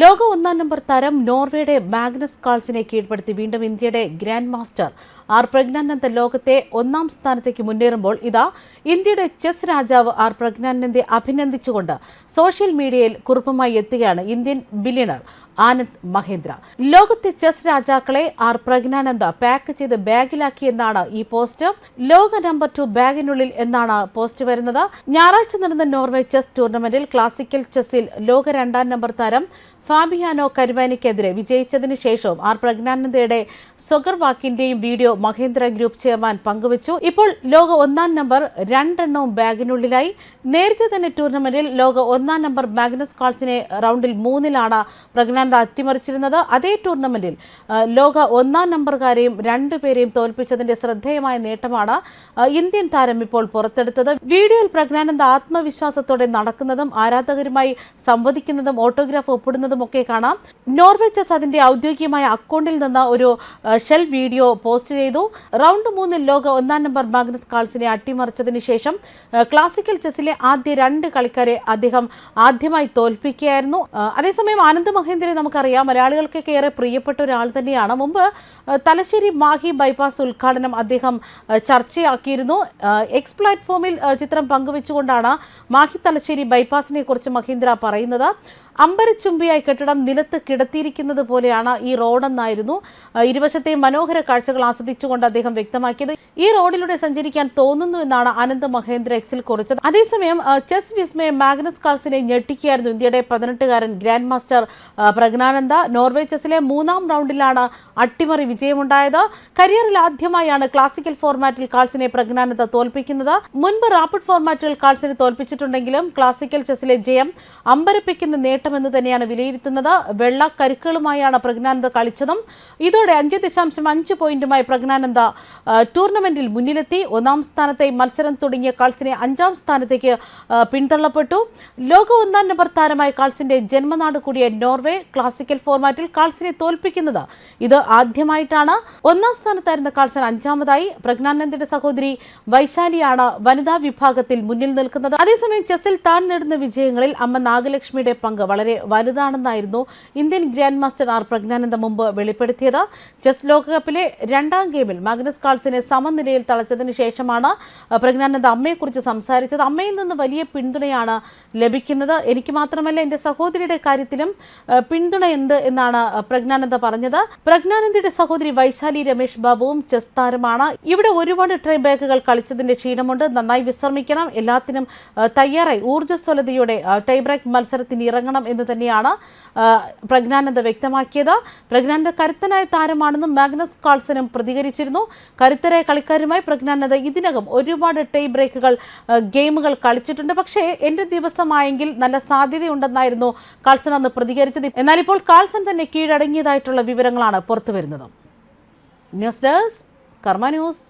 ലോക ഒന്നാം നമ്പർ താരം നോർവേയുടെ മാഗ്നസ് കാൾസിനെ കീഴ്പ്പെടുത്തി വീണ്ടും ഇന്ത്യയുടെ ഗ്രാൻഡ് മാസ്റ്റർ ആർ പ്രജ്ഞാനന്ദ ലോകത്തെ ഒന്നാം സ്ഥാനത്തേക്ക് മുന്നേറുമ്പോൾ ഇതാ ഇന്ത്യയുടെ ചെസ് രാജാവ് ആർ പ്രജ്ഞാനന്ദെ അഭിനന്ദിച്ചുകൊണ്ട് സോഷ്യൽ മീഡിയയിൽ കുറിപ്പുമായി എത്തുകയാണ് ഇന്ത്യൻ ബില്യണർ. ആനന്ദ് മഹേന്ദ്ര. ലോകത്തെ ചെസ് രാജാക്കളെ ആർ പ്രജ്ഞാനന്ദ പാക്ക് ചെയ്ത് ബാഗിലാക്കിയെന്നാണ് ഈ പോസ്റ്റ്. ലോക നമ്പർ ടു ബാഗിനുള്ളിൽ എന്നാണ് പോസ്റ്റ് വരുന്നത്. ഞായറാഴ്ച നടന്ന നോർവേ ചെസ് ടൂർണമെന്റിൽ ക്ലാസിക്കൽ ചെസ്സിൽ ലോക രണ്ടാം നമ്പർ താരം ഫാബിയാനോ കരുവാനിക്കെതിരെ വിജയിച്ചതിന് ശേഷവും ആർ പ്രജ്ഞാനന്ദയുടെ സ്വഗർവാക്കിന്റെയും വീഡിയോ മഹേന്ദ്ര ഗ്രൂപ്പ് ചെയർമാൻ പങ്കുവച്ചു. ഇപ്പോൾ ലോക ഒന്നാം നമ്പർ രണ്ടെണ്ണവും ബാഗിനുള്ളിലായി. നേരത്തെ തന്നെ ടൂർണമെന്റിൽ ലോക ഒന്നാം നമ്പർ മാഗ്നസ് കാൾസിനെ റൗണ്ടിൽ മൂന്നിലാണ് പ്രജ്ഞാനന്ദ അട്ടിമറിച്ചിരുന്നത് അതേ ടൂർണമെന്റിൽ ലോക ഒന്നാം നമ്പർകാരെയും രണ്ടുപേരെയും തോൽപ്പിച്ചതിന്റെ ശ്രദ്ധേയമായ നേട്ടമാണ് ഇന്ത്യൻ താരം ഇപ്പോൾ പുറത്തെടുത്തത്. വീഡിയോയിൽ പ്രജ്ഞാനന്ദ ആത്മവിശ്വാസത്തോടെ നടക്കുന്നതും ആരാധകരുമായി സംവദിക്കുന്നതും ഓട്ടോഗ്രാഫ് ഒപ്പിടുന്നതും ഒക്കെ കാണാം. നോർവേ ചെസ് അതിന്റെ ഔദ്യോഗികമായ അക്കൗണ്ടിൽ നിന്ന് ഒരു ഷെൽ വീഡിയോ പോസ്റ്റ് ചെയ്തു. റൗണ്ട് മൂന്നിൽ ലോക ഒന്നാം നമ്പർ മാഗ്നസ് കാൾസിനെ അട്ടിമറിച്ചതിന് ശേഷം ക്ലാസിക്കൽ ചെസ്സിലെ ആദ്യ രണ്ട് കളിക്കാരെ അദ്ദേഹം ആദ്യമായി തോൽപ്പിക്കുകയായിരുന്നു. അതേസമയം ആനന്ദ് മഹേന്ദ്രനെ നമുക്കറിയാം. മലയാളികൾക്കൊക്കെ ഏറെ പ്രിയപ്പെട്ട ഒരാൾ തന്നെയാണ്. മുമ്പ് തലശ്ശേരി മാഹി ബൈപ്പാസ് ഉദ്ഘാടനം അദ്ദേഹം ചർച്ചയാക്കിയിരുന്നു. എക്സ് പ്ലാറ്റ്ഫോമിൽ ചിത്രം പങ്കുവെച്ചുകൊണ്ടാണ് മാഹി തലശ്ശേരി ബൈപ്പാസിനെ കുറിച്ച് മഹീന്ദ്ര പറയുന്നത്. അമ്പരച്ചുംബിയായി കെട്ടിടം നിലത്ത് കിടത്തിയിരിക്കുന്നത് പോലെയാണ് ഈ റോഡെന്നായിരുന്നു ഇരുവശത്തെ മനോഹര കാഴ്ചകൾ ആസ്വദിച്ചുകൊണ്ട് അദ്ദേഹം വ്യക്തമാക്കിയത്. ഈ റോഡിലൂടെ സഞ്ചരിക്കാൻ തോന്നുന്നു എന്നാണ് അനന്ത് മഹേന്ദ്ര എക്സിൽ കുറിച്ചത്. അതേസമയം ചെസ് വിസ്മയ മാഗ്നസ് കാൾസിനെ ഞെട്ടിക്കുകയായിരുന്നു ഇന്ത്യയുടെ പതിനെട്ടുകാരൻ ഗ്രാൻഡ് മാസ്റ്റർ പ്രജ്ഞാനന്ദ. നോർവേ ചെസ്സിലെ മൂന്നാം റൗണ്ടിലാണ് അട്ടിമറി വിജയമുണ്ടായത്. കരിയറിൽ ആദ്യമായാണ് ക്ലാസിക്കൽ ഫോർമാറ്റിൽ കാൾസിനെ പ്രജ്ഞാനന്ദ തോൽപ്പിക്കുന്നത്. മുൻപ് റാപ്പിഡ് ഫോർമാറ്റിൽ കാൾസിനെ തോൽപ്പിച്ചിട്ടുണ്ടെങ്കിലും ക്ലാസിക്കൽ ചെസ്സിലെ ജയം അമ്പരപ്പിക്കുന്ന നേട്ടമെന്ന് തന്നെയാണ് വിലയിരുത്തുന്നത്. വെള്ള കരുക്കളുമായാണ് പ്രജ്ഞാനന്ദ കളിച്ചതും. ഇതോടെ അഞ്ച് ദശാംശം അഞ്ച് പോയിന്റുമായി പ്രജ്ഞാനന്ദ ടൂർണമെന്റിൽ മുന്നിലെത്തി. ഒന്നാം സ്ഥാനത്തെ മത്സരം തുടങ്ങിയ കാൾസിനെ അഞ്ചാം സ്ഥാനത്തേക്ക് പിന്തള്ളപ്പെട്ടു. ലോക ഒന്നാം നമ്പർ താരമായ കാൾസിന്റെ ജന്മനാട് കൂടിയ നോർവേ ക്ലാസിക്കൽ ഫോർമാറ്റിൽ കാൾസിനെ തോൽപ്പിക്കുന്നത് ഇത് ആദ്യമായിട്ടാണ്. ഒന്നാം സ്ഥാനത്തായിരുന്ന കാൾസൻ അഞ്ചാമതായി. പ്രജ്ഞാനന്ദന്റെ സഹോദരി വൈശാലിയാണ് വനിതാ വിഭാഗത്തിൽ മുന്നിൽ നിൽക്കുന്നത്. അതേസമയം ചെസ്സിൽ താൻ നേടുന്ന വിജയങ്ങളിൽ അമ്മ നാഗലക്ഷ്മിയുടെ പങ്ക് വളരെ വലുതാണെന്നായിരുന്നു Indian grand master R Praggnanandhaa മുമ്പ് വെളിപ്പെടുത്തിയത്. ചെസ് ലോകകപ്പിലെ രണ്ടാം ഗെയിമിൽ മാഗ്നസ് കാൾസിനെ സമനിലയിൽ തളച്ചതിന് ശേഷമാണ് പ്രജ്ഞാനന്ദ അമ്മയെക്കുറിച്ച് സംസാരിച്ചത്. അമ്മയിൽ നിന്ന് വലിയ പിന്തുണയാണ് ലഭിക്കുന്നത്. എനിക്ക് മാത്രമല്ല എന്റെ സഹോദരിയുടെ കാര്യത്തിലും പിന്തുണയുണ്ട് എന്നാണ് പ്രജ്ഞാനന്ദ പറഞ്ഞത്. പ്രജ്ഞാനന്ദയുടെ സഹോദരി വൈശാലി രമേശ് ബാബുവും ചെസ് താരമാണ്. ഇവിടെ ഒരുപാട് ട്രൈ ബാക്കുകൾ കളിച്ചതിന്റെ ക്ഷീണമുണ്ട്. നന്നായി വിശ്രമിക്കണം. എല്ലാത്തിനും തയ്യാറായി. ഊർജസ്വലതയോടെ ടൈ ബ്രേക്ക് മത്സരത്തിന് ഇറങ്ങണം എന്ന് തന്നെയാണ് പ്രജ്ഞാനന്ദ വ്യക്തമാക്കിയത്. പ്രജ്ഞാനന്ദ കരുത്തനായ താരമാണെന്നും മാഗ്നസ് കാൾസനും പ്രതികരിച്ചിരുന്നു. കരുത്തരായ കളിക്കാരുമായി പ്രജ്ഞാനന്ദ ഇതിനകം ഒരുപാട് ടൈ ബ്രേക്കുകൾ ഗെയിമുകൾ കളിച്ചിട്ടുണ്ട്. പക്ഷേ എന്റെ ദിവസമായെങ്കിൽ നല്ല സാധ്യതയുണ്ടെന്നായിരുന്നു കാൾസൺ അന്ന് പ്രതികരിച്ചത്. എന്നാൽ ഇപ്പോൾ കാൾസൺ തന്നെ കീഴടങ്ങിയതായിട്ടുള്ള വിവരങ്ങളാണ് പുറത്തുവരുന്നത്. News desk Karma news.